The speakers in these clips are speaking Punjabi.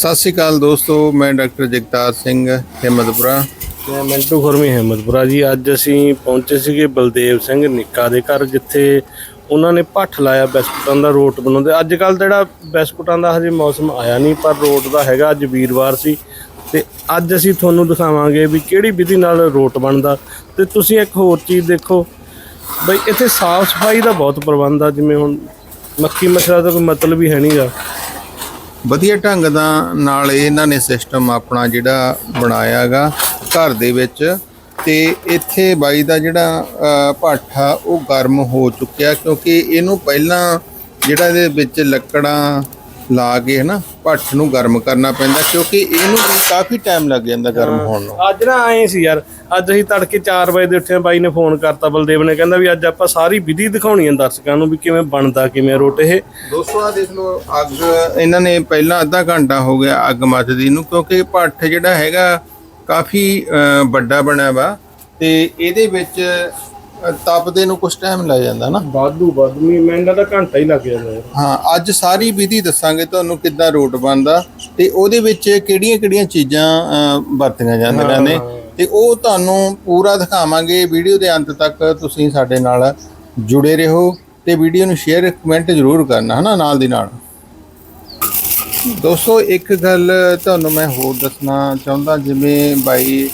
ਸਤਿ ਸ਼੍ਰੀ ਅਕਾਲ ਦੋਸਤੋ, ਮੈਂ ਡਾਕਟਰ ਜਗਤਾਰ ਸਿੰਘ, ਹਿੰਮਤਪੁਰਾ। ਮੈਂ ਮਿੰਟੂ ਖੁਰਮੀ, ਹਿੰਮਤਪੁਰਾ ਜੀ। ਅੱਜ ਅਸੀਂ ਪਹੁੰਚੇ ਸੀਗੇ ਬਲਦੇਵ ਸਿੰਘ ਨਿੱਕਾ ਦੇ ਘਰ, ਜਿੱਥੇ ਉਹਨਾਂ ਨੇ ਭੱਠ ਲਾਇਆ ਬਿਸਕੁਟਾਂ ਦਾ, ਰੋਟ ਬਣਾਉਂਦੇ। ਅੱਜ ਕੱਲ ਜਿਹੜਾ ਬਿਸਕੁਟਾਂ ਦਾ ਹਜੇ ਮੌਸਮ ਆਇਆ ਨਹੀਂ, ਪਰ ਰੋਟ ਦਾ ਹੈਗਾ, ਅੱਜ ਵੀਰਵਾਰ ਸੀ। ਤੇ ਅੱਜ ਅਸੀਂ ਤੁਹਾਨੂੰ ਦਿਖਾਵਾਂਗੇ ਵੀ ਕਿਹੜੀ ਵਿਧੀ ਨਾਲ ਰੋਟ ਬਣਦਾ। ਤੇ ਤੁਸੀਂ ਇੱਕ ਹੋਰ ਚੀਜ਼ ਦੇਖੋ। ਬਈ, ਇੱਥੇ ਸਾਫ਼ ਸਫ਼ਾਈ ਦਾ ਬਹੁਤ ਪ੍ਰਬੰਧ ਆ, ਜਿਵੇਂ ਹੁਣ ਮੱਖੀ ਮੱਛਰਾਂ ਦਾ ਕੋਈ ਮਤਲਬ ਹੀ ਹੈ ਨਹੀਂਗਾ ਵਧੀਆ ਢੰਗ ਦਾ ਨਾਲ ਇਹਨਾਂ ਨੇ ਸਿਸਟਮ ਆਪਣਾ ਜਿਹੜਾ ਬਣਾਇਆਗਾ ਘਰ ਦੇ ਵਿੱਚ। ਤੇ ਇੱਥੇ ਬਾਈ ਦਾ ਜਿਹੜਾ ਅ, ਭੱਠ ਆ ਉਹ ਗਰਮ ਹੋ ਚੁੱਕਿਆ ਕਿਉਂਕਿ ਇਹਨੂੰ ਪਹਿਲਾਂ ਜਿਹੜਾ ਇਹਦੇ ਵਿੱਚ ਲੱਕੜਾਂ ਲਾ ਕੇ ਹਨਾ ਭੱਠ ਨੂੰ ਗਰਮ ਕਰਨਾ ਪੈਂਦਾ ਕਿਉਂਕਿ ਇਹਨੂੰ ਵੀ ਕਾਫੀ ਟਾਈਮ ਲੱਗ ਜਾਂਦਾ ਗਰਮ ਹੋਣ ਨੂੰ। ਅੱਜ ਨਾ ਆਏ ਸੀ ਯਾਰ ਅੱਜ ਅਸੀਂ ਤੜਕੇ 4 ਵਜੇ ਦੇ ਉੱਠੇ ਬਾਈ ਨੇ ਫੋਨ ਕਰਤਾ ਬਲਦੇਵ ਨੇ ਕਹਿੰਦਾ ਵੀ ਅੱਜ ਆਪਾਂ ਸਾਰੀ ਵਿਧੀ ਦਿਖਾਉਣੀ ਹੈ ਦਰਸ਼ਕਾਂ ਨੂੰ ਵੀ ਕਿਵੇਂ ਬਣਦਾ ਕਿਵੇਂ ਰੋਟ ਇਹ। ਦੋਸਤੋ ਆ ਦੇਖ ਲਓ ਅੱਗ ਇਹਨਾਂ ਨੇ ਪਹਿਲਾਂ ਅੱਧਾ ਘੰਟਾ ਹੋ ਗਿਆ ਅੱਗ ਮੱਚਦੀ ਨੂੰ ਕਿਉਂਕਿ ਭੱਠ ਜਿਹੜਾ ਹੈਗਾ ਕਾਫੀ ਵੱਡਾ ਬਣਿਆ ਵਾ ਤੇ ਇਹਦੇ ਵਿੱਚ ਤਪਦੇ ਨੂੰ ਕੁਝ ਟਾਈਮ ਲੱਗ ਜਾਂਦਾ ਨਾ। ਵਾਧੂ ਵਾਧੂ ਮਹਿੰਗਾ ਤਾਂ ਘੰਟਾ ਹੀ ਲੱਗ ਜਾਂਦਾ ਯਾਰ ਹਾਂ ਅੱਜ ਸਾਰੀ ਵਿਧੀ ਦੱਸਾਂਗੇ ਤੁਹਾਨੂੰ ਕਿੱਦਾਂ ਰੋਟ ਬਣਦਾ ਤੇ ਉਹਦੇ ਵਿੱਚ ਕਿਹੜੀਆਂ-ਕਿਹੜੀਆਂ ਚੀਜ਼ਾਂ ਵਰਤੀਆਂ ਜਾਂਦੀਆਂ ਨੇ ਤੇ ਉਹ ਤੁਹਾਨੂੰ ਪੂਰਾ ਦਿਖਾਵਾਂਗੇ। ਵੀਡੀਓ ਦੇ ਅੰਤ ਤੱਕ ਤੁਸੀਂ ਸਾਡੇ ਨਾਲ ਜੁੜੇ ਰਹੋ ਤੇ ਵੀਡੀਓ ਨੂੰ ਸ਼ੇਅਰ ਕਮੈਂਟ ਜ਼ਰੂਰ ਕਰਨਾ ਹਨਾ ਨਾਲ ਦੀ ਨਾਲ। ਦੋਸਤੋ ਇੱਕ ਗੱਲ ਤੁਹਾਨੂੰ ਮੈਂ ਹੋਰ ਦੱਸਣਾ ਚਾਹੁੰਦਾ ਜਿਵੇਂ ਬਾਈ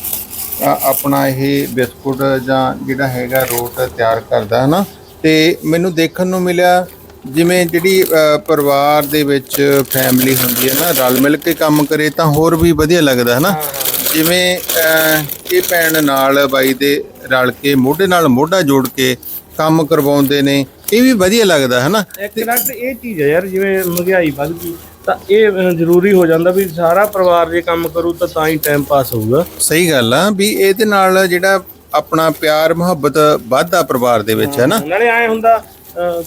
ਆਪਣਾ ਇਹ ਬਿਸਕੁਟ ਜਾਂ ਜਿਹੜਾ ਹੈਗਾ ਰੋਟ ਤਿਆਰ ਕਰਦਾ ਹੈ ਨਾ ਤੇ ਮੈਨੂੰ ਦੇਖਣ ਨੂੰ ਮਿਲਿਆ ਜਿਵੇਂ ਜਿਹੜੀ ਪਰਿਵਾਰ ਦੇ ਵਿੱਚ ਫੈਮਿਲੀ ਹੁੰਦੀ ਹੈ ਨਾ ਰਲ ਮਿਲ ਕੇ ਕੰਮ ਕਰੇ ਤਾਂ ਹੋਰ ਵੀ ਵਧੀਆ ਲੱਗਦਾ ਹੈ ਨਾ ਜਿਵੇਂ ਇਹ ਭੈਣ ਨਾਲ ਬਾਈ ਦੇ ਰਲ ਕੇ ਮੋਢੇ ਨਾਲ ਮੋਢਾ ਜੋੜ ਕੇ ਕੰਮ ਕਰਵਾਉਂਦੇ ਨੇ ਇਹ ਵੀ ਵਧੀਆ ਲੱਗਦਾ ਹੈ ਨਾ ਇੱਕ ਡਾਕਟਰ ਇਹ ਚੀਜ਼ ਹੈ ਯਾਰ ਜਿਵੇਂ ਮਹਿੰਗਾਈ ਵੱਧ ਗਈ। ਤਾਂ ਇਹ ਅ, ਜ਼ਰੂਰੀ ਹੋ ਜਾਂਦਾ ਵੀ ਸਾਰਾ ਪਰਿਵਾਰ ਜੇ ਕੰਮ ਕਰੂ ਤਾਂ ਤਾਂ ਹੀ ਟਾਈਮ ਪਾਸ ਹੋਊਗਾ। ਸਹੀ ਗੱਲ ਆ ਵੀ ਇਹਦੇ ਨਾਲ ਜਿਹੜਾ ਆਪਣਾ ਪਿਆਰ ਮੁਹੱਬਤ ਵੱਧਦਾ ਪਰਿਵਾਰ ਦੇ ਵਿੱਚ ਹੈ ਨਾ? ਨਾਲੇ ਆਏ ਹੁੰਦਾ ਅ,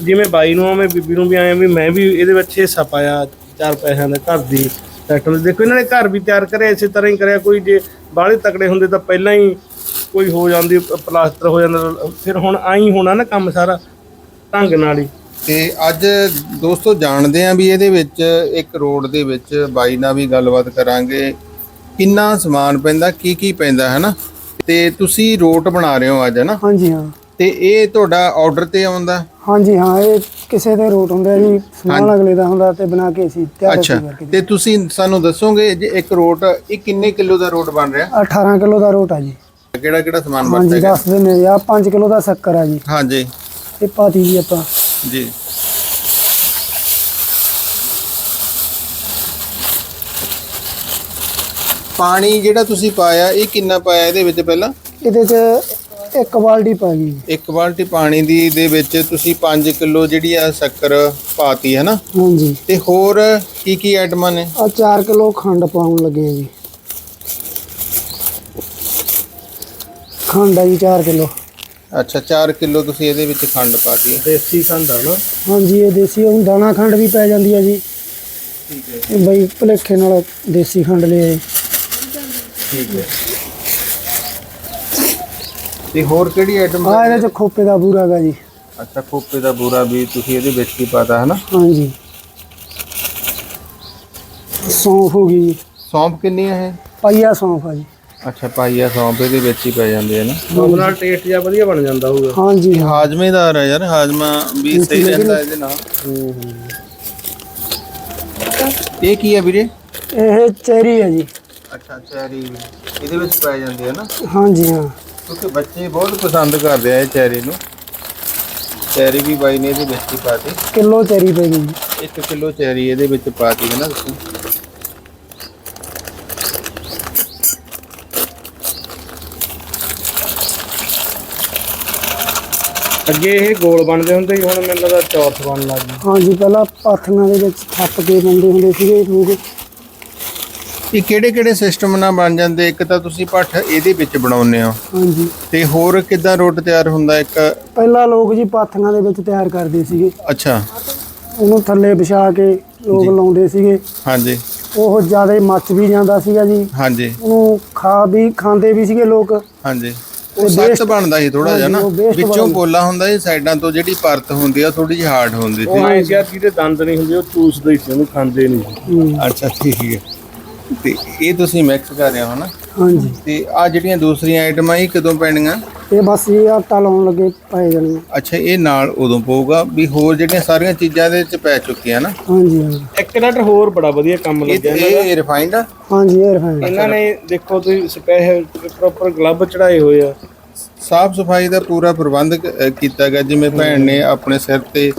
ਜਿਵੇਂ ਬਾਈ ਨੂੰ ਆਵੇਂ ਬੀਬੀ ਨੂੰ ਵੀ ਆਏ ਵੀ ਮੈਂ ਵੀ ਇਹਦੇ ਵਿੱਚ ਹਿੱਸਾ ਪਾਇਆ ਚਾਰ ਪੈਸਿਆਂ ਦਾ ਘਰ ਦੀ ਸੈਟਲ ਦੇਖੋ ਇਹਨਾਂ ਨੇ ਘਰ ਵੀ ਤਿਆਰ ਕਰਿਆ ਇਸੇ ਤਰ੍ਹਾਂ ਹੀ ਕਰਿਆ ਕੋਈ ਜੇ ਬਾਹਲੇ ਤਕੜੇ ਹੁੰਦੇ ਤਾਂ ਪਹਿਲਾਂ ਹੀ ਕੋਈ ਹੋ ਜਾਂਦੀ ਪਲਾਸਟਰ ਹੋ ਜਾਂਦਾ ਫਿਰ ਹੁਣ ਆਈ ਹੋਣਾ ਨਾ ਕੰਮ ਸਾਰਾ ਢੰਗ ਨਾਲ ਹੀ। ਤੇ ਅੱਜ ਦੋਸਤੋ ਜਾਣਦੇ ਆ ਵੀ ਇਹਦੇ ਵਿੱਚ ਇੱਕ ਰੋਡ ਦੇ ਵਿੱਚ ਬਾਈ ਨਾਲ ਵੀ ਗੱਲਬਾਤ ਕਰਾਂਗੇ। ਕਿੰਨਾ ਸਮਾਨ ਪੈਂਦਾ ਕੀ ਕੀ ਪੈਂਦਾ ਹੈ ਨਾ ਤੇ ਤੁਸੀਂ ਰੋਟ ਬਣਾ ਰਹੇ ਹੋ ਅੱਜ ਹੈ ਨਾ ਹਾਂਜੀ ਹਾਂ। ਤੇ ਇਹ ਤੁਹਾਡਾ ਆਰਡਰ ਤੇ ਆਉਂਦਾ? ਹਾਂਜੀ ਹਾਂ ਇਹ ਕਿਸੇ ਦੇ ਰੂਟ ਹੁੰਦੇ ਜੀ ਸਮਾਨ ਅਗਲੇ ਦਾ ਹੁੰਦਾ ਤੇ ਬਣਾ ਕੇ ਅਸੀਂ ਤਿਆਰ ਅੱਛਾ ਤੇ ਤੁਸੀਂ ਸਾਨੂੰ ਦੱਸੋਗੇ ਜੇ ਇੱਕ ਰੋਟ ਇਹ ਕਿੰਨੇ ਕਿਲੋ ਦਾ ਰੋਟ ਬਣ ਰਿਹਾ? 18 ਕਿਲੋ ਦਾ ਰੋਟ ਆ ਜੀ। ਕਿਹੜਾ ਕਿਹੜਾ ਸਮਾਨ ਹਾਂਜੀ ਵਰਤੇਗਾ ਦੱਸ ਦਿੰਦੇ ਆ 5 ਕਿਲੋ ਦਾ ਸ਼ੱਕਰ ਆ ਜੀ। ਹਾਂਜੀ। ਇਹ ਪਾਤੀ ਜੀ ਆਪਾਂ। ਜੀ। ਪਾਣੀ ਜਿਹੜਾ ਤੁਸੀਂ ਪਾਇਆ ਇਹ ਕਿੰਨਾ ਪਾਇਆ ਇਹਦੇ ਵਿੱਚ ਪਹਿਲਾਂ? ਇਹਦੇ 'ਚ ਇੱਕ ਬਾਲਟੀ ਪਾ ਗਈ। ਇੱਕ ਬਾਲਟੀ ਪਾਣੀ ਦੀ ਦੇ ਵਿੱਚ ਤੁਸੀਂ 5 ਕਿਲੋ ਜਿਹੜੀ ਆ ਸ਼ੱਕਰ ਪਾਤੀ ਹੈ ਨਾ ਹਾਂਜੀ। ਤੇ ਹੋਰ ਕੀ ਕੀ ਆਈਟਮਾਂ ਨੇ? ਆ 4 ਕਿਲੋ ਖੰਡ ਪਾਉਣ ਲੱਗੇ ਆ ਜੀ। ਖੰਡ ਆ ਜੀ 4 ਕਿਲੋ। ਅੱਛਾ 4 ਕਿਲੋ ਤੁਸੀਂ ਇਹਦੇ ਵਿੱਚ ਖੰਡ ਪਾਤੀ ਹੈ ਦੇਸੀ ਖੰਡ ਆ ਨਾ? ਹਾਂਜੀ ਇਹ ਦੇਸੀ ਉਹ ਦਾਣਾ ਖੰਡ ਵੀ ਪੈ ਜਾਂਦੀ ਆ ਜੀ। ਠੀਕ ਹੈ ਬਈ ਭਲੇਖੇ ਨਾਲ ਦੇਸੀ ਖੰਡ ਲਿਆਏ। ਠੀਕ ਹੈ। ਤੇ ਹੋਰ ਕਿਹੜੀ ਆਈਟਮ ਆ ਇਹਦੇ 'ਚ ਖੋਪੇ ਦਾ ਬੂਰਾ ਗਾ ਜੀ। ਅੱਛਾ ਖੋਪੇ ਦਾ ਬੂਰਾ ਵੀ ਤੁਸੀਂ ਇਹਦੇ ਵਿੱਚ ਹੀ ਪਾਤਾ ਹੈ ਨਾ ਹਾਂਜੀ। ਸੌਂਫ ਹੋ ਗਈ ਜੀ। ਸੌਂਫ ਕਿੰਨੀ ਹੈ ਇਹ? ਪਾਈਆ ਸੌਂਫ ਆ ਜੀ। ਅੱਛਾ ਪਾਈਆ ਸੌਂਫ ਇਹਦੇ ਵਿੱਚ ਹੀ ਪੈ ਜਾਂਦੇ ਆ ਨਾ? ਉਹਦੇ ਨਾਲ ਟੇਸਟ ਜਿਹਾ ਵਧੀਆ ਬਣ ਜਾਂਦਾ ਹੋਊਗਾ। ਹਾਂਜੀ। ਇਹ ਹਾਜ਼ਮੇਦਾਰ ਹੈ ਯਾਰ ਹਾਜ਼ਮਾ ਵੀ ਸਹੀ ਰਹਿੰਦਾ ਇਹਦੇ ਨਾਲ। ਇਹ ਕੀ ਹੈ ਵੀਰੇ? ਇਹ ਚੈਰੀ ਹੈ ਜੀ। ਅੱਛਾ ਚੈਰੀ ਇਹਦੇ ਵਿੱਚ ਪੈ ਜਾਂਦੇ ਆ ਨਾ? ਹਾਂਜੀ ਹਾਂ। ਕਿਉਂਕਿ ਬੱਚੇ ਬਹੁਤ ਪਸੰਦ ਕਰਦੇ ਆ ਇਹ ਚੈਰੀ ਨੂੰ। ਚੈਰੀ ਵੀ ਬਾਈ ਨੇ ਇਹਦੇ ਵਿੱਚ ਹੀ ਪਾਤੀ। ਕਿਲੋ ਚੈਰੀ ਪੈ ਗਈ ਜੀ। 1 ਕਿਲੋ ਚੈਰੀ ਇਹਦੇ ਵਿੱਚ ਪਾਤੀ ਹੈ ਨਾ ਤੁਸੀਂ। ਅੱਗੇ ਇਹ ਗੋਲ ਬਣਦੇ ਹੁੰਦੇ ਸੀ ਹੁਣ ਮੈਨੂੰ ਲੱਗਦਾ ਚੌਰਸ ਬਣਨ ਲੱਗ ਗਏ ਹਾਂਜੀ ਪਹਿਲਾਂ ਪਾਥੀਆਂ ਦੇ ਵਿੱਚ ਥੱਪ ਕੇ ਬੰਦੇ ਹੁੰਦੇ ਸੀਗੇ ਇਹ ਕਿਹੜੇ ਕਿਹੜੇ ਸਿਸਟਮ ਨਾਲ ਬਣ ਜਾਂਦੇ? ਇੱਕ ਤਾਂ ਤੁਸੀਂ ਪੱਠ ਇਹਦੇ ਵਿੱਚ ਬਣਾਉਂਦੇ ਹੋ। ਹਾਂਜੀ। ਤੇ ਹੋਰ ਕਿੱਦਾਂ ਰੋਟ ਤਿਆਰ ਹੁੰਦਾ? ਇੱਕ ਪਹਿਲਾਂ ਲੋਕ ਜੀ ਪਾਥੀਆਂ ਦੇ ਵਿੱਚ ਤਿਆਰ ਕਰਦੇ ਸੀਗੇ। ਅੱਛਾ। ਉਹਨੂੰ ਥੱਲੇ ਵਿਛਾ ਕੇ ਲੋਕ ਲਾਉਂਦੇ ਸੀਗੇ। ਹਾਂਜੀ। ਉਹ ਜ਼ਿਆਦਾ ਮੱਚ ਵੀ ਜਾਂਦਾ ਸੀਗਾ ਜੀ। ਹਾਂਜੀ। ਉਹਨੂੰ ਖਾ ਵੀ ਖਾਂਦੇ ਵੀ ਸੀਗੇ ਲੋਕ। ਹਾਂਜੀ। ਉਹ ਸਖਤ ਬਣਦਾ ਸੀ ਥੋੜਾ ਜਿਹਾ ਨਾ। ਉਹ ਵਿੱਚੋਂ ਪੋਲਾ ਹੁੰਦਾ ਸੀ ਸਾਈਡਾਂ ਤੋਂ ਜਿਹੜੀ ਪਰਤ ਹੁੰਦੀ ਆ ਥੋੜੀ ਜਿਹੀ ਹਾਰਡ ਹੁੰਦੀ ਉਹ ਸੀ। ਐਂ ਸੀ ਯਾਰ ਜਿਹਦੇ ਦੰਦ ਨਹੀਂ ਹੁੰਦੇ ਉਹ ਚੂਸਦੇ ਸੀ ਉਹਨੂੰ ਖਾਂਦੇ ਨਹੀਂ ਅੱਛਾ ਠੀਕ ਹੈ। ਤੇ ਇਹ ਤੁਸੀਂ ਮਿਕਸ ਕਰ ਰਹੇ ਹੋ ਨਾ? ਹਾਂਜੀ। ਤੇ ਆ ਜਿਹੜੀਆਂ ਦੂਸਰੀਆਂ ਆਈਟਮਾਂ ਇਹ ਕਦੋਂ ਪੈਣੀਆਂ? ਇਹ ਬਸ ਇਹ ਆਟਾ ਲਾਉਣ ਲੱਗੇ ਪਾਏ ਜਾਣੀਆਂ ਅੱਛਾ ਇਹ ਨਾਲ ਉਦੋਂ ਪਊਗਾ ਵੀ ਹੋਰ ਜਿਹੜੀਆਂ ਸਾਰੀਆਂ ਚੀਜ਼ਾਂ ਇਹਦੇ ਵਿੱਚ ਪੈ ਚੁੱਕੀਆਂ ਨਾ? ਹਾਂਜੀ ਹਾਂਜੀ। ਇੱਕ ਨਟ ਹੋਰ ਬੜਾ ਵਧੀਆ ਕੰਮ ਇਹ ਲੱਗਿਆ ਇਹਨਾਂ ਦਾ। ਇਹ ਰਿਫਾਈਂਡ ਆ? ਹਾਂਜੀ ਇਹ ਰਿਫਾਈਨ ਇਹਨਾਂ ਨੇ ਦੇਖੋ ਤੁਸੀਂ ਸਪੈਸ਼ਲ ਪ੍ਰੋਪਰ ਗਲੱਬ ਚੜਾਏ ਹੋਏ ਆ। ਸਾਫ਼ ਸਫ਼ਾਈ ਦਾ ਪੂਰਾ ਪ੍ਰਬੰਧ ਕ- ਅ, ਕੀਤਾ ਗਿਆ। ਜਿਵੇਂ ਭੈਣ ਨੇ ਆਪਣੇ ਸਿਰ ਤੇ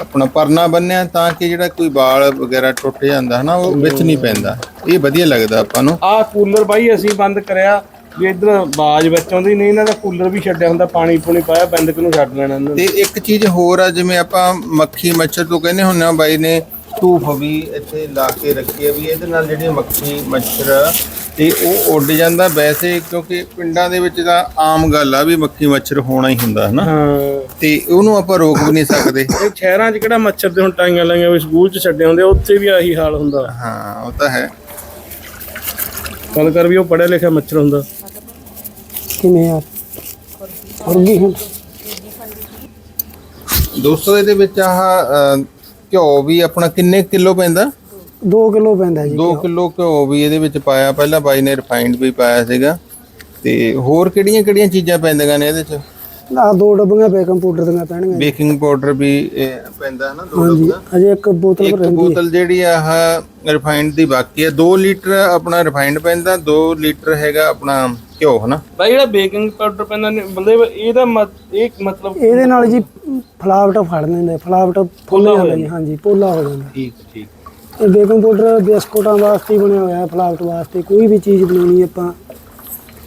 ਆਪਣਾ ਪਰਨਾ ਬੰਨਿਆ ਤਾਂ ਕਿ ਜਿਹੜਾ ਕੋਈ ਵਾਲ ਵਗੈਰਾ ਟੁੱਟ ਜਾਂਦਾ ਹਨਾ ਉਹ ਵਿੱਚ ਨਹੀਂ ਪੈਂਦਾ। ਇਹ ਵਧੀਆ ਲੱਗਦਾ ਆਪਾਂ ਨੂੰ। ਆਹ ਕੂਲਰ ਬਾਈ ਅਸੀਂ ਬੰਦ ਕਰਿਆ ਵੀ ਇਧਰ ਬਾਜ ਵਿੱਚ ਆਉਂਦੀ ਨਹੀਂ ਇਹਨਾਂ ਦਾ ਕੂਲਰ ਵੀ ਛੱਡਿਆ ਹੁੰਦਾ ਪਾਣੀ ਪੂਣੀ ਪਾਇਆ ਬੰਦਕ ਨੂੰ ਛੱਡ ਲੈਣਾ ਇਹਨਾਂ ਨੇ। ਤੇ ਇੱਕ ਚੀਜ਼ ਹੋਰ ਆ ਜਿਵੇਂ ਆਪਾਂ ਮੱਖੀ ਮੱਛਰ ਤੋਂ ਕਹਿੰਦੇ ਹੁੰਦੇ ਆ ਬਾਈ ਨੇ ਧੂਫ ਵੀ ਇੱਥੇ ਲਾ ਕੇ ਰੱਖੀ ਆ ਵੀ ਇਹਦੇ ਨਾਲ ਜਿਹੜੀ ਮੱਖੀ ਮੱਛਰ ਤੇ ਉਹ ਉੱਡ ਜਾਂਦਾ। ਵੈਸੇ ਕਿਉਂਕਿ ਪਿੰਡਾਂ ਦੇ ਵਿੱਚ ਤਾਂ ਆਮ ਗੱਲ ਆ ਵੀ ਮੱਖੀ ਮੱਛਰ ਹੋਣਾ ਹੀ ਹੁੰਦਾ ਹਨਾ? ਹਾਂ। ਤੇ ਉਹਨੂੰ ਆਪਾਂ ਰੋਕ ਵੀ ਨਹੀਂ ਸਕਦੇ। ਇਹ ਸ਼ਹਿਰਾਂ 'ਚ ਕਿਹੜਾ ਮੱਛਰ ਤੇ ਹੁਣ ਟਾਈਆਂ ਲਾਈਆਂ ਵੀ ਸਕੂਲ 'ਚ ਛੱਡੇ ਹੁੰਦੇ ਉੱਥੇ ਵੀ ਆਹੀ ਹਾਲ ਹੁੰਦਾ। ਹਾਂ ਉਹ ਤਾਂ ਹੈ। ਗੱਲ ਕਰ ਵੀ ਉਹ ਪੜਿਆ ਲਿਖਿਆ ਮੱਛਰ ਹੁੰਦਾ। ਕਿਵੇਂ ਆ ਮੁਰਗੀ ਹੁਣ? ਦੋਸਤੋ ਇਹਦੇ ਵਿੱਚ ਆਹ ਘਿਓ ਵੀ ਆਪਣਾ ਕਿੰਨੇ ਕਿਲੋ ਪੈਂਦਾ? 2 ਕਿਲੋ ਪੈਂਦਾ ਜੀ 2 ਕਿਲੋ ਘਿਓ ਵੀ ਇਹਦੇ ਵਿੱਚ ਪਾਇਆ ਪਹਿਲਾਂ ਬਾਈ ਨੇ ਰਿਫਾਈਨਡ ਵੀ ਪਾਇਆ ਸੀਗਾ। ਤੇ ਹੋਰ ਕਿਹੜੀਆਂ ਕਿਹੜੀਆਂ ਚੀਜ਼ਾਂ ਪੈਂਦੀਆਂ ਨੇ ਇਹਦੇ ਚ? ਆ ਦੋ ਡੱਬੀਆਂ ਬੇਕਿੰਗ ਪਾਊਡਰ ਦੀਆਂ ਪੈਣਗੀਆਂ। ਬੇਕਿੰਗ ਪਾਊਡਰ ਵੀ ਇਹ ਪੈਂਦਾ ਹੈ ਨਾ ਦੋ ਹਾਂਜੀ ਡੱਬਾ ਅਜੇ ਇੱਕ ਬੋਤਲ ਇੱਕ ਰਹਿੰਦੀ ਹੈ। ਬੋਤਲ ਜਿਹੜੀ ਆ ਆਹ ਰਿਫਾਈਨਡ ਦੀ ਬਾਕੀ ਹੈ 2 ਲੀਟਰ ਆਪਣਾ ਰਿਫਾਈਨਡ ਪੈਂਦਾ 2 ਲੀਟਰ ਹੈਗਾ ਆਪਣਾ ਘਿਓ ਹਨਾ? ਬਾਈ ਜਿਹੜਾ ਬੇਕਿੰਗ ਪਾਊਡਰ ਪੈਂਦਾ ਨੇ ਬੰਦੇ ਇਹਦਾ ਮਤ- ਇਹ ਮਤਲਬ ਇਹਦੇ ਨਾਲ ਜੀ ਫਲਾਵਟ ਫੜ ਲੈਂਦੇ ਫਲਾਵਟ ਫੁੱਲ ਜਾਂਦਾ ਜੀ ਹਾਂਜੀ ਪੋਲਾ ਹੋ ਜਾਂਦਾ। ਠੀਕ ਠੀਕ। ਇਹ ਬੇਕਿੰਗ ਪਾਊਡਰ ਬਿਸਕੁਟਾਂ ਵਾਸਤੇ ਹੀ ਬਣਿਆ ਹੋਇਆ ਹੈ ਫਲਾਵਟ ਵਾਸਤੇ। ਕੋਈ ਵੀ ਚੀਜ਼ ਬਣਾਉਣੀ ਆਪਾਂ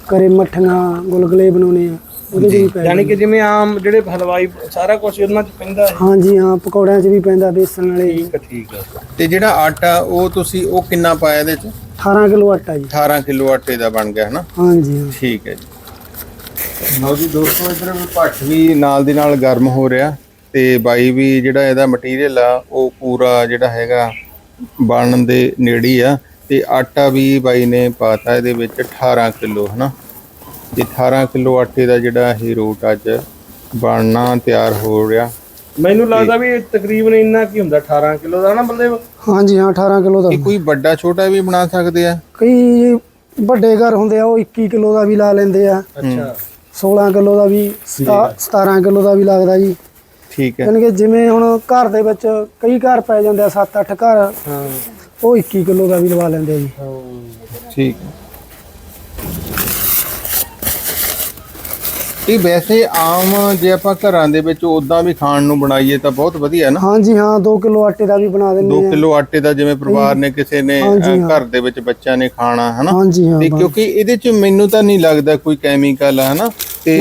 ਕਰੇ ਮੱਠੀਆਂ ਗੁਲਗੁਲੇ ਬਣਾਉਣੇ ਆ। ਉਹਦੇ 'ਚ ਵੀ ਪੈ ਯਾਨੀ ਕਿ ਜਿਵੇਂ ਆਮ ਜਿਹੜੇ ਹਲਵਾਈ ਸਾਰਾ ਕੁਝ ਉਹਨਾਂ 'ਚ ਪੈਂਦਾ ਹੈ। ਹਾਂਜੀ ਹਾਂ ਪਕੌੜਿਆਂ 'ਚ ਵੀ ਪੈਂਦਾ ਬੇਸਣ ਵਾਲੇ। ਠੀਕ ਹੈ ਠੀਕ ਹੈ ਤੇ ਜਿਹੜਾ ਆਟਾ ਉਹ ਤੁਸੀਂ ਉਹ ਕਿੰਨਾ ਪਾਇਆ ਇਹਦੇ ਚ? 18 ਕਿਲੋ ਆਟਾ ਜੀ। 18 ਕਿਲੋ ਆਟੇ ਦਾ ਬਣ ਗਿਆ ਹਨਾ? ਹਾਂਜੀ ਹਾਂ। ਠੀਕ ਹੈ ਜੀ। ਲਓ ਜੀ ਦੋਸਤੋ ਇਧਰ ਵੀ ਭੱਠ ਵੀ ਨਾਲ ਦੀ ਨਾਲ ਗਰਮ ਹੋ ਰਿਹਾ ਤੇ ਬਾਈ ਵੀ ਜਿਹੜਾ ਇਹਦਾ ਮਟੀਰੀਅਲ ਆ ਉਹ ਪੂਰਾ ਜਿਹੜਾ ਹੈਗਾ ਬਣਨ ਦੇ ਨੇੜੇ ਹੀ ਆ ਤੇ ਆਟਾ ਵੀ ਬਾਈ ਨੇ ਪਾਤਾ ਇਹਦੇ ਵਿੱਚ 18 ਕਿਲੋ ਹਨਾ? 18 ਕਿਲੋ ਆਟੇ ਦਾ ਜਿਹੜਾ ਇਹ ਰੋਟ ਅੱਜ ਬਣਨਾ ਤਿਆਰ ਹੋ ਰਿਹਾ। ਮੈਨੂੰ ਲੱਗਦਾ ਵੀ ਤਕਰੀਬਨ ਇੰਨਾ ਕੀ ਹੁੰਦਾ 18 ਕਿਲੋ ਦਾ ਨਾ ਬੰਦੇ? ਹਾਂਜੀ ਹਾਂ 18 ਕਿਲੋ ਦਾ। ਇਹ ਕੋਈ ਵੱਡਾ ਛੋਟਾ ਵੀ ਬਣਾ ਸਕਦੇ ਆ? ਕਈ ਵੱਡੇ ਘਰ ਹੁੰਦੇ ਆ ਉਹ 21 ਕਿਲੋ ਦਾ ਵੀ ਲਾ ਲੈਂਦੇ ਆ। ਅੱਛਾ। 16 ਕਿਲੋ ਦਾ ਵੀ ਸਤਾ- 17 ਕਿਲੋ ਦਾ ਵੀ ਲੱਗਦਾ ਜੀ। ਠੀਕ ਹੈ ਯਾਨੀ ਕਿ ਜਿਵੇਂ ਹੁਣ ਘਰ ਦੇ ਵਿੱਚ ਕਈ ਘਰ ਪੈ ਜਾਂਦੇ ਆ 7-8 ਘਰ। ਹਾਂ। ਉਹ 21 ਕਿਲੋ ਦਾ ਵੀ ਲਵਾ ਲੈਂਦੇ ਆ ਜੀ। ਠੀਕ। ਹੈ ਇਹ ਵੈਸੇ ਆਮ ਜੇ ਆਪਾਂ ਘਰਾਂ ਦੇ ਵਿੱਚ ਉਦਾਂ ਵੀ ਖਾਣ ਨੂੰ ਬਣਾਈਏ ਤਾਂ ਬਹੁਤ ਵਧੀਆ ਨਾ। ਹਾਂਜੀ ਹਾਂ 2 ਕਿਲੋ ਆਟੇ ਦਾ ਵੀ ਬਣਾ 2 ਦਿੰਦੇ ਆ ਕਿਲੋ ਆਟੇ ਦਾ ਜਿਵੇਂ ਪਰਿਵਾਰ ਨੇ ਕਿਸੇ ਨੇ ਘਰ ਦੇ ਵਿੱਚ ਬੱਚਿਆਂ ਨੇ ਖਾਣਾ ਹਨਾ? ਹਾਂਜੀ ਹਾਂ ਤੇ ਕਿਉਂਕਿ ਇਹਦੇ ਚ ਮੈਨੂੰ ਤਾਂ ਨਹੀਂ ਲੱਗਦਾ ਕੋਈ ਕੈਮੀਕਲ ਹੈ ਹਨਾ? ਤੇ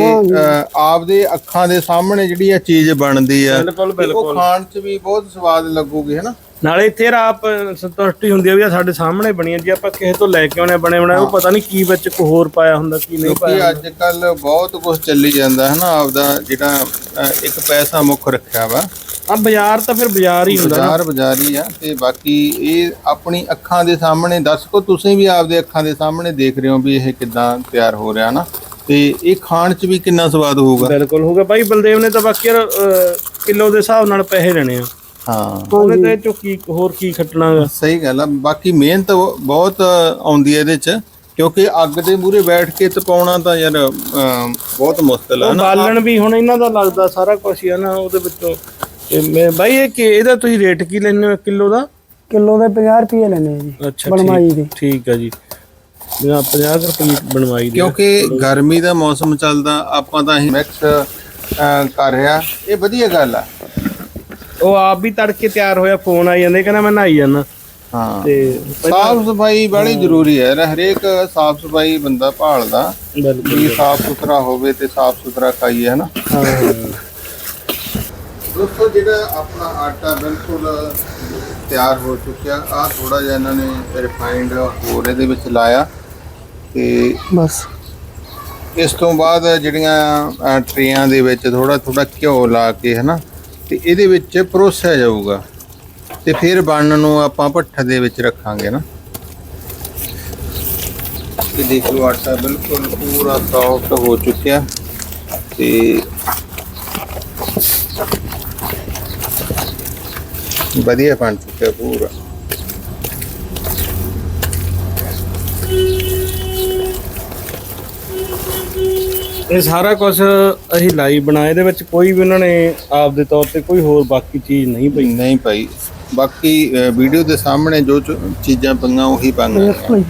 ਆਪਦੇ ਅੱਖਾਂ ਦੇ ਸਾਹਮਣੇ ਜਿਹੜੀ ਇਹ ਚੀਜ਼ ਬਣਦੀ ਆ ਬਿਲਕੁਲ ਉਹ ਖਾਣ ਚ ਵੀ ਬਹੁਤ ਸਵਾਦ ਲੱਗੂਗੀ ਹਨਾ? ਨਾਲੇ ਇੱਥੇ ਆਪ ਸੰਤੁਸ਼ਟੀ ਹੁੰਦੀ ਆ ਵੀ ਆ ਸਾਡੇ ਸਾਹਮਣੇ ਬਣੀਆਂ ਜੇ ਆਪਾਂ ਕਿਸੇ ਤੋਂ ਲੈ ਕੇ ਆਉਣੇ ਬਣੇ ਬਣਾਏ ਉਹ ਪਤਾ ਨਹੀਂ ਕੀ ਵਿੱਚ ਕੋ ਹੋਰ ਪਾਇਆ ਹੁੰਦਾ ਕੀ ਨਹੀਂ ਪਾਇਆ ਅੱਜ ਕੱਲ ਬਹੁਤ ਕੁਝ ਚੱਲੀ ਜਾਂਦਾ ਹੈ ਨਾ ਆਪਦਾ ਜਿਹੜਾ ਇੱਕ ਪੈਸਾ ਮੁੱਖ ਰੱਖਿਆ ਵਾ। ਆ ਬਾਜ਼ਾਰ ਤਾਂ ਫਿਰ ਬਾਜ਼ਾਰ ਹੀ ਹੁੰਦਾ ਬਾਜ਼ਾਰ ਬਾਜ਼ਾਰੀ ਆ ਤੇ ਬਾਕੀ ਇਹ ਆਪਣੀ ਅੱਖਾਂ ਦੇ ਸਾਹਮਣੇ ਦਰਸ਼ਕੋ ਤੁਸੀਂ ਵੀ ਆਪਦੇ ਅੱਖਾਂ ਦੇ ਸਾਹਮਣੇ ਦੇਖ ਰਹੇ ਹੋ ਵੀ ਇਹ ਕਿਦਾਂ ਤਿਆਰ ਹੋ ਰਿਹਾ ਨਾ ਤੇ ਇਹ ਖਾਣ ਚ ਵੀ ਕਿੰਨਾ ਸਵਾਦ ਹੋਊਗਾ। ਬਿਲਕੁਲ ਹੋਗਾ ਭਾਈ ਬਲਦੇਵ ਨੇ ਤਾਂ ਬਾਕੀ ਯਾਰ ਕਿਲੋ ਦੇ ਹਿਸਾਬ ਨਾਲ ਪੈਸੇ ਲੈਣੇ ਆ। ਹਾਂ। ਉਹਨੇ ਤਾਂ ਚੋਂ ਕੀ ਹੋਰ ਕੀ ਖੱਟਣਾਗਾ ਸਹੀ ਗੱਲ ਆ ਬਾਕੀ ਮਿਹਨਤ ਬਹੁਤ ਆਉਂਦੀ ਹੈ ਇਹਦੇ ਚ ਕਿਉਂਕਿ ਅੱਗ ਦੇ ਮੂਹਰੇ ਬੈਠ ਕੇ ਤਪਾਉਣਾ ਤਾਂ ਯਾਰ ਬਹੁਤ ਮੁਸ਼ਕਲ ਆ ਨਾ। ਬਾਲਣ ਵੀ ਹੁਣ ਇਹਨਾਂ ਦਾ ਲੱਗਦਾ ਸਾਰਾ ਕੁਝ ਹੀ ਆ ਨਾ ਉਹਦੇ ਵਿੱਚੋਂ। ਤੇ ਮੈਂ ਭਾਈ ਇਹ ਕਿ ਇਹਦਾ ਤੁਸੀਂ ਰੇਟ ਕੀ ਲੈਂਦੇ ਹੋ ਕਿਲੋ ਦਾ? ਕਿਲੋ ਦੇ 50 ਰੁਪਏ ਲੈਣੇ ਆ ਜੀ ਅੱਛਾ ਬਣਵਾਈ ਦੇ। ਠੀਕ ਆ ਜੀ। ਜਾਂ 50 ਰੁਪਏ ਬਣਵਾਈ ਦੀ ਕਿਉਂਕਿ ਗਰਮੀ ਦਾ ਮੌਸਮ ਚੱਲਦਾ ਆਪਾਂ ਤਾਂ ਅਸੀਂ ਮਿਕਸ ਕਰ ਰਿਹਾ ਇਹ ਵਧੀਆ ਗੱਲ ਆ। ਉਹ ਆਪ ਵੀ ਤੜਕੇ ਤਿਆਰ ਹੋਇਆ ਫੋਨ ਆਈ ਜਾਂਦੇ ਕਹਿੰਦਾ ਮੈਂ ਨਹਾਈ ਜਾਂਦਾ। ਹਾਂ। ਤੇ ਸਾਫ਼ ਸਫ਼ਾਈ ਬੜੀ ਜ਼ਰੂਰੀ ਹੈ ਨਾ ਹਰੇਕ ਸਾਫ਼ ਸਫ਼ਾਈ ਬੰਦਾ ਭਾਲਦਾ। ਬਿਲਕੁਲ। ਸਾਫ਼ ਸੁਥਰਾ ਹੋਵੇ ਤੇ ਸਾਫ਼ ਸੁਥਰਾ ਖਾਈਏ ਹਾਂ। ਦੋਸਤੋ ਜਿਹੜਾ ਆਪਣਾ ਆਟਾ ਬਿਲਕੁਲ ਤਿਆਰ ਹੋ ਚੁੱਕਿਆ ਆ ਥੋੜਾ ਜਿਹਾ ਇਹਨਾਂ ਨੇ ਰਿਫਾਈਨਡ ਹੋਰ ਇਹਦੇ ਵਿੱਚ ਲਾਇਆ। ਤੇ ਬਸ। ਇਸ ਤੋਂ ਬਾਅਦ ਜਿਹੜੀਆਂ ਟਰੇਆਂ ਦੇ ਵਿੱਚ ਥੋੜਾ ਥੋੜਾ ਘਿਓ ਲਾ ਕੇ ਹਨਾ ਤੇ ਇਹਦੇ ਵਿੱਚ ਪਰੋਸਿਆ ਜਾਊਗਾ। ਤੇ ਫਿਰ ਬਣਨ ਨੂੰ ਆਪਾਂ ਭੱਠ ਦੇ ਵਿੱਚ ਰੱਖਾਂਗੇ ਨਾ। ਤੇ ਦੇਖ ਲਓ, ਆਟਾ ਬਿਲਕੁਲ ਪੂਰਾ ਸੌਫਟ ਹੋ ਚੁੱਕਿਆ। ਤੇ ਵਧੀਆ ਬਣ ਚੁੱਕਿਆ ਪੂਰਾ। ਇਹ ਸਾਰਾ ਕੁਝ ਅਸੀਂ ਲਾਈਵ ਬਣਾਇਆ ਇਹਦੇ ਵਿੱਚ ਕੋਈ ਵੀ ਉਹਨਾਂ ਨੇ ਆਪ ਦੇ ਤੌਰ ਤੇ ਕੋਈ ਹੋਰ ਬਾਕੀ ਚੀਜ਼ ਨਹੀਂ ਪਈ। ਨਹੀਂ ਭਾਈ ਬਾਕੀ ਵੀਡੀਓ ਦੇ ਸਾਹਮਣੇ ਜੋ ਚ- ਚੀਜ਼ਾਂ ਪਈਆਂ ਉਹੀ ਭਾਈ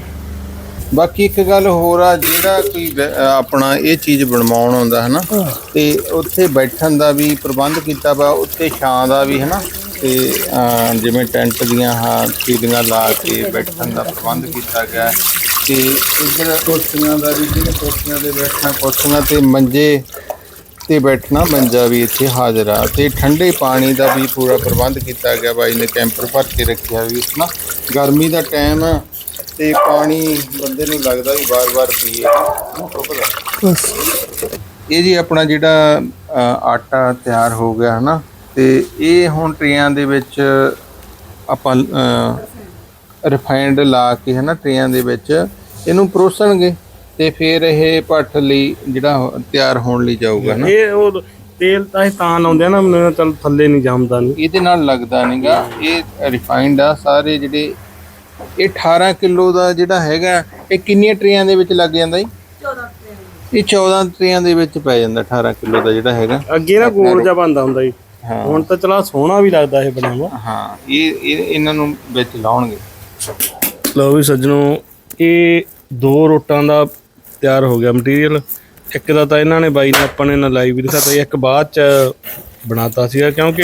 ਬਾਕੀ ਇੱਕ ਗੱਲ ਹੋਰ ਆ ਜਿਹੜਾ ਕੋਈ ਵੈ- ਆਪਣਾ ਇਹ ਚੀਜ਼ ਬਣਵਾਉਣ ਆਉਂਦਾ ਹਨਾ? ਤੇ ਉੱਥੇ ਬੈਠਣ ਦਾ ਵੀ ਪ੍ਰਬੰਧ ਕੀਤਾ ਵਾ ਉੱਥੇ ਛਾਂ ਦਾ ਵੀ ਹਨਾ? ਤੇ ਅ, ਜਿਵੇਂ ਟੈਂਟ ਦੀਆਂ ਹਾਂ ਸੀਲੀਆਂ ਲਾ ਕੇ ਬੈਠਣ ਦਾ ਪ੍ਰਬੰਧ ਕੀਤਾ ਗਿਆ। ਹੈ। ਤੇ ਇੱਧਰ ਕੁਰਸੀਆਂ ਦਾ ਵੀ ਜਿਹੜੇ ਕੁਰਸੀਆਂ ਦੇ ਬੈਠਣਾ ਕੁਰਸੀਆਂ ਤੇ ਮੰਜੇ ਤੇ ਬੈਠਣਾ ਮੰਜਾ ਵੀ ਇੱਥੇ ਹਾਜ਼ਰ ਆ ਤੇ ਠੰਡੇ ਪਾਣੀ ਦਾ ਵੀ ਪੂਰਾ ਪ੍ਰਬੰਧ ਕੀਤਾ ਗਿਆ ਬਾਈ ਨੇ ਕੈਂਪਰ ਭਰ ਕੇ ਰੱਖਿਆ ਵੀ ਨਾ ਗਰਮੀ ਦਾ ਟਾਈਮ ਆ ਤੇ ਪਾਣੀ ਬੰਦੇ ਨੂੰ ਲੱਗਦਾ ਵੀ ਵਾਰ-ਵਾਰ ਪੀਏ। ਬਸ। ਇਹ ਜੀ ਆਪਣਾ ਜਿਹੜਾ ਆਟਾ ਤਿਆਰ ਹੋ ਗਿਆ ਹਨਾ ਤੇ ਇਹ ਹੁਣ ਟਰੇਆਂ ਦੇ ਵਿੱਚ ਆਪਾਂ ਰਿਫਾਈਨਡ ਲਾ ਕੇ ਹਨਾ ਟਰੇਆਂ ਦੇ ਵਿੱਚ ਇਹਨੂੰ ਪਰੋਸਣਗੇ ਤੇ ਫਿਰ ਇਹ ਭੱਠ ਲਈ ਜਿਹੜਾ ਤਿਆਰ ਹੋਣ ਲਈ ਜਾਊਗਾ ਨਾ। ਇਹ ਉਹ ਤੇਲ ਤਾਂ ਇਹ ਤਾਂ ਲਾਉਂਦੇ ਆ ਨਾ ਮੈਨੂੰ ਚੱਲ ਥੱਲੇ ਨਹੀਂ ਜੰਮਦਾ ਨਹੀਂ ਇਹਦੇ ਨਾਲ ਲੱਗਦਾ ਨਹੀਂਗਾ ਇਹ ਰਿਫਾਈਨਡ ਆ ਸਾਰੇ ਜਿਹੜੇ ਇਹ 18 ਕਿਲੋ ਦਾ ਜਿਹੜਾ ਹੈਗਾ ਇਹ ਕਿੰਨੀਆਂ ਟਰੇਆਂ ਦੇ ਵਿੱਚ ਲੱਗ ਜਾਂਦਾ ਜੀ? 14 ਇਹ 14 ਟਰੇਆਂ ਦੇ ਵਿੱਚ ਪੈ ਜਾਂਦਾ 18 ਕਿਲੋ ਦਾ ਜਿਹੜਾ ਹੈਗਾ। ਅੱਗੇ ਨਾ ਗੋਲ ਜਿਹਾ ਬੰਦਾ ਹੁੰਦਾ ਜੀ। ਹਾਂ। ਹੁਣ ਤਾਂ ਚਲਾ ਸੋਹਣਾ ਵੀ ਲੱਗਦਾ ਇਹ ਬਣਿਆ ਵਾ ਹਾਂ ਇਹ- ਇਹਨਾਂ ਨੂੰ ਵਿੱਚ ਲਾਉਣਗੇ। ਲਓ ਵੀ ਸੱਜਣੋ ਇਹ ਦੋ ਰੋਟਾਂ ਦਾ ਤਿਆਰ ਹੋ ਗਿਆ ਮਟੀਰੀਅਲ ਇੱਕ ਦਾ ਤਾਂ ਇਹਨਾਂ ਨੇ ਬਾਈ ਨੇ ਆਪਾਂ ਨੇ ਨਾ ਲਾਈਵ ਵੀ ਦਿਖਾਤਾ। ਇੱਕ ਬਾਅਦ ਚ ਬਣਾਤਾ ਸੀਗਾ ਕਿਉਂਕਿ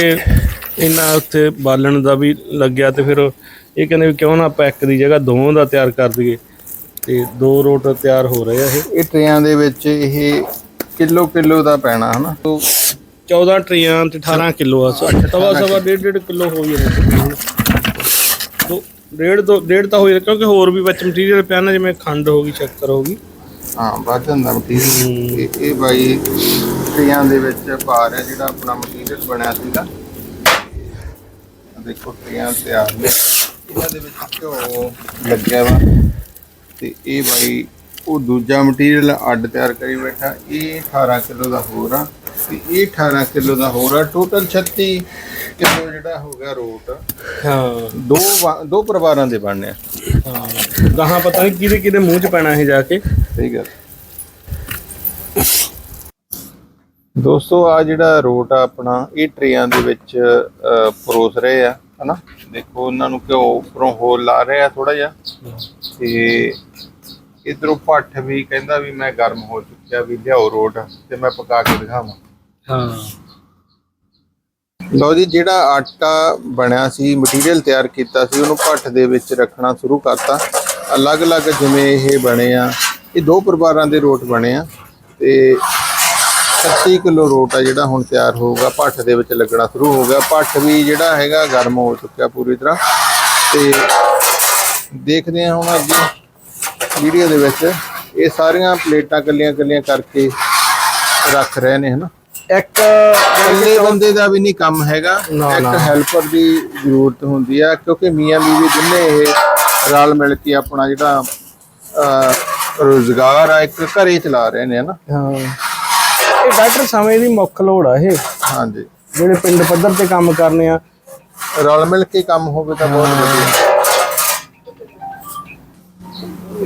ਇਹਨਾਂ ਉੱਥੇ ਬਾਲਣ ਦਾ ਵੀ ਲੱਗਿਆ ਤੇ ਫਿਰ ਇਹ ਕਹਿੰਦੇ ਵੀ ਕਿਉਂ ਨਾ ਆਪਾਂ ਇੱਕ ਦੀ ਜਗ੍ਹਾ ਦੋਵਾਂ ਦਾ ਤਿਆਰ ਕਰ ਦਈਏ। ਤੇ ਦੋ ਰੋਟ ਤਿਆਰ ਹੋ ਰਹੇ ਆ ਇਹ। ਇਹ ਟਰੇਆਂ ਦੇ ਵਿੱਚ ਇਹ ਕਿਲੋ ਕਿਲੋ ਦਾ ਪੈਣਾ ਹਨਾ? ਤੋ 14 ਟਰੀਆਂ ਤੇ 18 ਕਿਲੋ ਆ। ਸਵਾ ਸਵਾ ਡੇਢ ਡੇਢ ਕਿਲੋ ਹੋ ਜਾਣਾ ਡੇਢ ਦੋ ਡੇਢ ਤਾਂ ਹੋ ਜਾਣਾ ਕਿਉਂਕਿ ਹੋਰ ਵੀ ਵਿੱਚ ਮਟੀਰੀਅਲ ਪਿਆ ਨਾ ਜਿਵੇਂ ਖੰਡ ਹੋ ਗਈ ਸ਼ੱਕਰ ਹੋ ਗਈ। ਹਾਂ ਵੱਧ ਜਾਂਦਾ ਮਟੀਰੀਅਲ ਇਹ ਇਹ ਬਾਈ ਟਰੇਆਂ ਦੇ ਵਿੱਚ ਪਾ ਰਿਹਾ ਜਿਹੜਾ ਆਪਣਾ ਮਟੀਰੀਅਲ ਬਣਿਆ ਸੀਗਾ। ਆਹ ਦੇਖੋ ਟਰੇਆਂ ਤਿਆਰ ਨੇ। ਇਹਨਾਂ ਦੇ ਵਿੱਚ ਘਿਓ ਲੱਗਿਆ ਵਾ। ਤੇ ਇਹ ਬਾਈ ਉਹ ਦੂਜਾ ਮਟੀਰੀਅਲ ਅੱਡ ਤਿਆਰ ਕਰੀ ਬੈਠਾ। ਇਹ 18 ਕਿਲੋ ਦਾ ਹੋਰ ਆ। ਤੇ ਇਹ 18 ਕਿਲੋ ਦਾ ਹੋਰ ਆ ਟੋਟਲ 36 ਕਿਲੋ ਜਿਹੜਾ ਹੋ ਗਿਆ ਰੋਟ। ਹਾਂ। ਦੋ ਵਾ- ਦੋ ਪਰਿਵਾਰਾਂ ਦੇ ਬਣਨੇ ਆ। ਹਾਂ। ਗਾਹਾਂ ਪਤਾ ਨਹੀਂ ਕਿਹਦੇ ਕਿਹਦੇ ਮੂੰਹ 'ਚ ਪੈਣਾ ਇਹ ਜਾ ਕੇ। ਸਹੀ ਗੱਲ। ਦੋਸਤੋ ਆ ਜਿਹੜਾ ਰੋਟ ਆ ਆਪਣਾ ਇਹ ਟਰੇਆਂ ਦੇ ਵਿੱਚ ਪਰੋਸ ਰਹੇ ਆ ਹਨਾ? ਦੇਖੋ ਉਹਨਾਂ ਨੂੰ ਘਿਓ ਉੱਪਰੋਂ ਹੋਰ ਲਾ ਰਹੇ ਆ ਥੋੜਾ ਜਿਹਾ। ਤੇ ਇਧਰੋਂ ਭੱਠ ਵੀ ਕਹਿੰਦਾ ਵੀ ਮੈਂ ਗਰਮ ਹੋ ਚੁੱਕਿਆ ਵੀ ਲਿਆਓ ਰੋਟ ਤੇ ਮੈਂ ਪਕਾ ਕੇ ਦਿਖਾਵਾਂ। ਹਾਂ। ਲਓ ਜੀ, ਜਿਹੜਾ ਆਟਾ ਬਣਿਆ ਸੀ ਮਟੀਰੀਅਲ ਤਿਆਰ ਕੀਤਾ ਸੀ, ਉਹਨੂੰ ਭੱਠ ਦੇ ਵਿੱਚ ਰੱਖਣਾ ਸ਼ੁਰੂ ਕਰਤਾ। ਅਲੱਗ-ਅਲੱਗ ਜਿਵੇਂ ਇਹ ਬਣੇ ਆ, ਇਹ ਦੋ ਪਰਿਵਾਰਾਂ ਦੇ ਰੋਟ ਬਣੇ ਆ ਤੇ 36 ਕਿਲੋ ਰੋਟ ਆ ਜਿਹੜਾ ਹੁਣ ਤਿਆਰ ਹੋਊਗਾ, ਭੱਠ ਦੇ ਵਿੱਚ ਲੱਗਣਾ ਸ਼ੁਰੂ ਹੋ ਗਿਆ। ਭੱਠ ਵੀ ਜਿਹੜਾ ਹੈਗਾ ਗਰਮ ਹੋ ਚੁੱਕਿਆ ਪੂਰੀ ਤਰ੍ਹਾਂ। ਤੇ ਦੇਖਦੇ ਹਾਂ ਹੁਣ ਅੱਗੇ ਵੀਡੀਓ ਦੇ ਵਿੱਚ। ਇਹ ਸਾਰੀਆਂ ਪਲੇਟਾਂ ਕੱਲੀਆਂ-ਕੱਲੀਆਂ ਕਰਕੇ ਰੱਖ ਰਹੇ ਨੇ, ਹਨਾ? ਇੱਕ ਇਕੱਲੇ ਬੰਦੇ ਦਾ ਵੀ ਨਹੀਂ ਕੰਮ ਹੈਗਾ। ਨਾ, ਇੱਕ ਨਾ। ਹੈਲਪਰ ਦੀ ਜ਼ਰੂਰਤ ਹੁੰਦੀ ਆ ਕਿਉਂਕਿ ਮੀਆਂ ਬੀਵੀ ਦੋਨੇ ਇਹ ਰਲ ਮਿਲ ਕੇ ਆਪਣਾ ਜਿਹੜਾ ਰੋਜ਼ਗਾਰ ਆ ਇੱਕ ਘਰੇ ਚਲਾ ਰਹੇ ਨੇ ਹਨਾ? ਹਾਂ। ਇਹ ਡਾਕਟਰ ਸਮੇਂ ਦੀ ਮੁੱਖ ਲੋੜ ਆ ਇਹ। ਹਾਂਜੀ। ਜਿਹੜੇ ਪਿੰਡ ਪੱਧਰ ਤੇ ਕੰਮ ਕਰਨੇ ਆ। ਰਲ ਮਿਲ ਕੇ ਕੰਮ ਹੋਵੇ ਤਾਂ ਬਹੁਤ ਵਧੀਆ।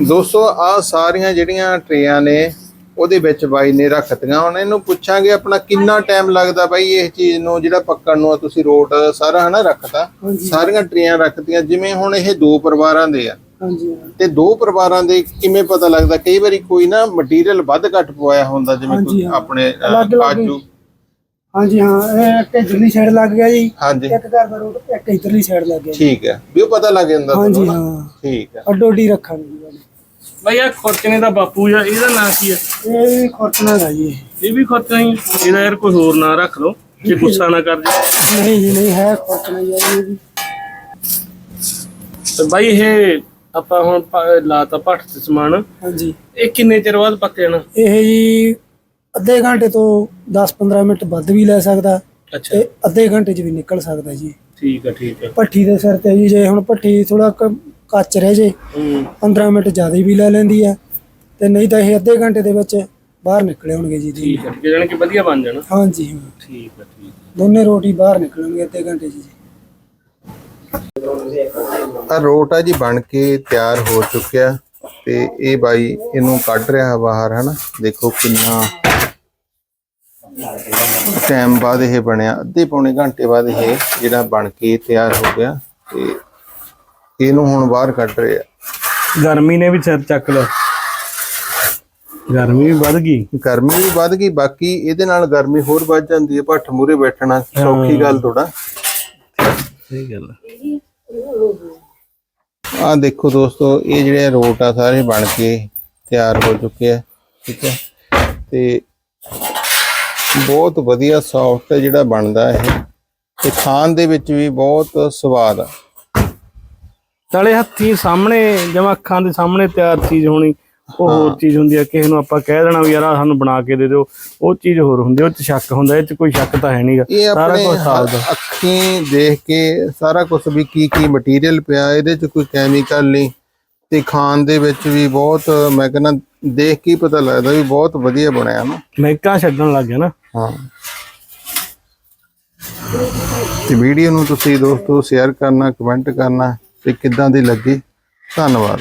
ਦੋਸਤੋ ਆ ਸਾਰੀਆਂ ਜਿਹੜੀਆਂ ਟਰੇਆਂ ਨੇ ਉਹਦੇ ਵਿੱਚ ਬਾਈ ਨੇ ਰੱਖਤੀਆਂ ਹੁਣ ਇਹਨੂੰ ਪੁੱਛਾਂਗੇ ਆਪਣਾ ਕਿੰਨਾ ਟਾਈਮ ਲੱਗਦਾ ਬਾਈ ਇਹ ਚੀਜ਼ ਨੂੰ ਜਿਹੜਾ ਪੱਕਣ ਨੂੰ ਆ ਤੁਸੀਂ ਰੋਟ ਸਾਰਾ ਹਨਾ ਰੱਖਤਾ। ਸਾਰੀਆਂ ਟਰੇਆਂ ਰੱਖਤੀਆਂ ਜਿਵੇਂ ਹੁਣ ਇਹ ਦੋ ਪਰਿਵਾਰਾਂ ਦੇ ਆ। ਹਾਂਜੀ। ਤੇ ਦੋ ਪਰਿਵਾਰਾਂ ਦੇ ਕਿਵੇਂ ਪਤਾ ਲੱਗਦਾ? ਕਈ ਵਾਰੀ ਕੋਈ ਨਾ ਮਟੀਰੀਅਲ ਵੱਧ ਘੱਟ ਪਵਾਇਆ ਹੁੰਦਾ ਜਿਵੇਂ ਕੋਈ। ਆਪਣੇ ਕਾਜੂ। ਹਾਂਜੀ ਹਾਂ ਇਹ ਇੱਕ ਇਧਰਲੀ ਸਾਈਡ ਲੱਗ ਗਿਆ ਜੀ। ਇੱਕ ਘਰ ਦਾ ਰੋਡ ਇੱਕ ਇਧਰਲੀ ਸਾਈਡ ਲੱਗ ਗਿਆ। ਠੀਕ ਹੈ। ਵੀ ਉਹ ਪਤਾ ਲੱਗ ਜਾਂਦਾ ਹਾਂਜੀ? ਹਾਂ। ਠੀਕ ਹੈ। ਅੱਡੋ ਅੱਡੀ ਰੱਖਾਂਗੇ। ਬਈ ਆ ਖੁਰਚਣੇ ਦਾ ਬਾਪੂ ਆ ਇਹਦਾ ਨਾਂ ਕੀ ਆ? ਇਹ ਖੁਰਚਣਾ ਹੈ ਜੀ। ਇਹ। ਇਹ ਵੀ ਖੁਰਚਣਾ ਹੀ ਇਹਦਾ ਯਾਰ ਕੋਈ ਹੋਰ ਨਾਂ ਰੱਖ ਲਓ ਜੇ ਗੁੱਸਾ ਨਾ ਕਰ ਜੇ। ਨਹੀਂ ਜੀ ਨਹੀਂ ਹੈ ਖੁਰਚਣਾ ਹੈ ਇਹ ਵੀ। ਤੇ ਬਾਈ ਇਹ ਆਪਾਂ ਹੁਣ ਪ- ਲਾਤਾ ਭੱਠ ਤੇ ਸਮਾਨ। ਹਾਂਜੀ। ਇਹ ਕਿੰਨੇ ਚਿਰ ਬਾਅਦ ਪੱਕ ਜਾਣਾ? ਇਹ ਜੀ ਅੱਧੇ ਘੰਟੇ ਤੋਂ 10-15 ਮਿੰਟ ਵੱਧ ਵੀ ਲੈ ਸਕਦਾ ਅੱਛਾ। ਤੇ ਅੱਧੇ ਘੰਟੇ 'ਚ ਵੀ ਨਿਕਲ ਸਕਦਾ ਜੀ। ਠੀਕ ਆ ਠੀਕ ਆ। ਭੱਠੀ ਦੇ ਸਿਰ ਤੇ ਜੀ ਜੇ ਹੁਣ ਭੱਠੀ ਥੋੜਾ ਕੱਚ ਰਹਿ ਜੇ। ਹੂੰ। 15 ਮਿੰਟ ਜ਼ਿਆਦਾ ਵੀ ਲੈ ਲੈਂਦੀ ਆ। ਤੇ ਨਹੀਂ ਤਾਂ ਇਹ ਅੱਧੇ ਘੰਟੇ ਦੇ ਵਿੱਚ ਬਾਹਰ ਨਿਕਲੇ ਹੋਣਗੇ ਜੀ ਜੀ। ਠੀਕ ਹੈ ਠੀਕ ਹੈ ਜਾਣੀ ਕਿ ਵਧੀਆ ਬਣ ਜਾਣਾ। ਹਾਂਜੀ ਹਾਂ। ਠੀਕ ਹੈ ਠੀਕ ਦੋਨੇ ਰੋਟੀ ਬਾਹਰ ਨਿਕਲਣਗੇ ਅੱਧੇ ਘੰਟੇ 'ਚ ਜੀ। ਆ ਰੋਟ ਆ ਜੀ ਬਣ ਕੇ ਤਿਆਰ ਹੋ ਚੁੱਕਿਆ। ਤੇ ਇਹ ਬਾਈ ਇਹਨੂੰ ਕੱਢ ਰਿਹਾ ਬਾਹਰ ਹਨਾ? ਦੇਖੋ ਕਿੰਨਾ ਟਾਈਮ ਬਾਅਦ ਇਹ ਬਣਿਆ। ਅੱਧੇ ਪੌਣੇ ਘੰਟੇ ਬਾਅਦ ਇਹ ਜਿਹੜਾ ਬਣ ਕੇ ਤਿਆਰ ਹੋ ਗਿਆ। ਤੇ ਇਹਨੂੰ ਹੁਣ ਬਾਹਰ ਕੱਢ ਰਿਹਾ ਗਰਮੀ ਨੇ ਵੀ ਸਿਰ ਚੱਕ ਲਿਆ। ਗਰਮੀ ਵੀ ਵੱਧ ਗਈ। ਗਰਮੀ ਵੀ ਵੱਧ ਗਈ ਬਾਕੀ ਇਹਦੇ ਨਾਲ ਗਰਮੀ ਹੋਰ ਵੱਧ ਜਾਂਦੀ ਹੈ ਭੱਠ ਮੂਰੇ ਬੈਠਣਾ ਸੌਖੀ ਗੱਲ ਥੋੜਾ ਸਹੀ ਗੱਲ ਆ। ਦੇਖੋ ਦੋਸਤੋ ਇਹ ਜਿਹੜੇ ਰੋਟ ਆ ਸਾਰੇ ਬਣ ਕੇ ਤਿਆਰ ਹੋ ਚੁੱਕੇ ਆ ਠੀਕ ਹੈ ਤੇ ਬਹੁਤ ਵਧੀਆ ਸੌਫਟ ਜਿਹੜਾ ਬਣਦਾ ਇਹ। ਤੇ ਖਾਣ ਦੇ ਵਿੱਚ ਵੀ ਬਹੁਤ ਸਵਾਦ ਆ। ਨਾਲੇ ਹੱਥੀ ਸਾਹਮਣੇ ਜਿਵੇਂ ਅੱਖਾਂ ਦੇ ਸਾਹਮਣੇ ਤਿਆਰ ਚੀਜ਼ ਹੋਣੀ ਉਹ ਹੋਰ ਚੀਜ਼ ਹੁੰਦੀ ਹੈ ਕਿਸੇ ਨੂੰ ਆਪਾਂ ਕਹਿ ਦੇਣਾ ਵੀ ਯਾਰ ਸਾਨੂੰ ਬਣਾ ਕੇ ਦੇ ਦਿਓ ਉਹ ਚੀਜ਼ ਹੋਰ ਹੁੰਦੀ ਉਹ ਚ ਸ਼ੱਕ ਹੁੰਦਾ ਇਹ ਚ ਕੋਈ ਸ਼ੱਕ ਤਾਂ ਹੈ ਨਹੀਂਗਾ ਇਹ ਸਾਰਾ ਆਪਣੇ ਕੁਝ ਸਾਫ਼ ਦਾ ਅੱਖੀਂ ਦੇਖ ਕੇ ਸਾਰਾ ਕੁਝ ਵੀ ਕੀ ਕੀ ਮਟੀਰੀਅਲ ਪਿਆ ਇਹਦੇ ਚ ਕੋਈ ਕੈਮੀਕਲ ਨਹੀਂ ਤੇ ਖਾਣ ਦੇ ਵਿੱਚ ਵੀ ਬਹੁਤ ਮੈਂ ਕਹਿੰਦਾ ਦੇਖ ਕੇ ਹੀ ਪਤਾ ਲੱਗਦਾ ਵੀ ਬਹੁਤ ਵਧੀਆ ਬਣਿਆ ਨਾ। ਮਹਿਕਾਂ ਛੱਡਣ ਲੱਗ ਗਿਆ ਨਾ। ਹਾਂ। ਤੇ ਵੀਡੀਓ ਨੂੰ ਤੁਸੀਂ ਦੋਸਤੋ ਸ਼ੇਅਰ ਕਰਨਾ ਕਮੈਂਟ ਕਰਨਾ ਤੇ ਕਿੱਦਾਂ ਦੀ ਲੱਗੀ? ਧੰਨਵਾਦ।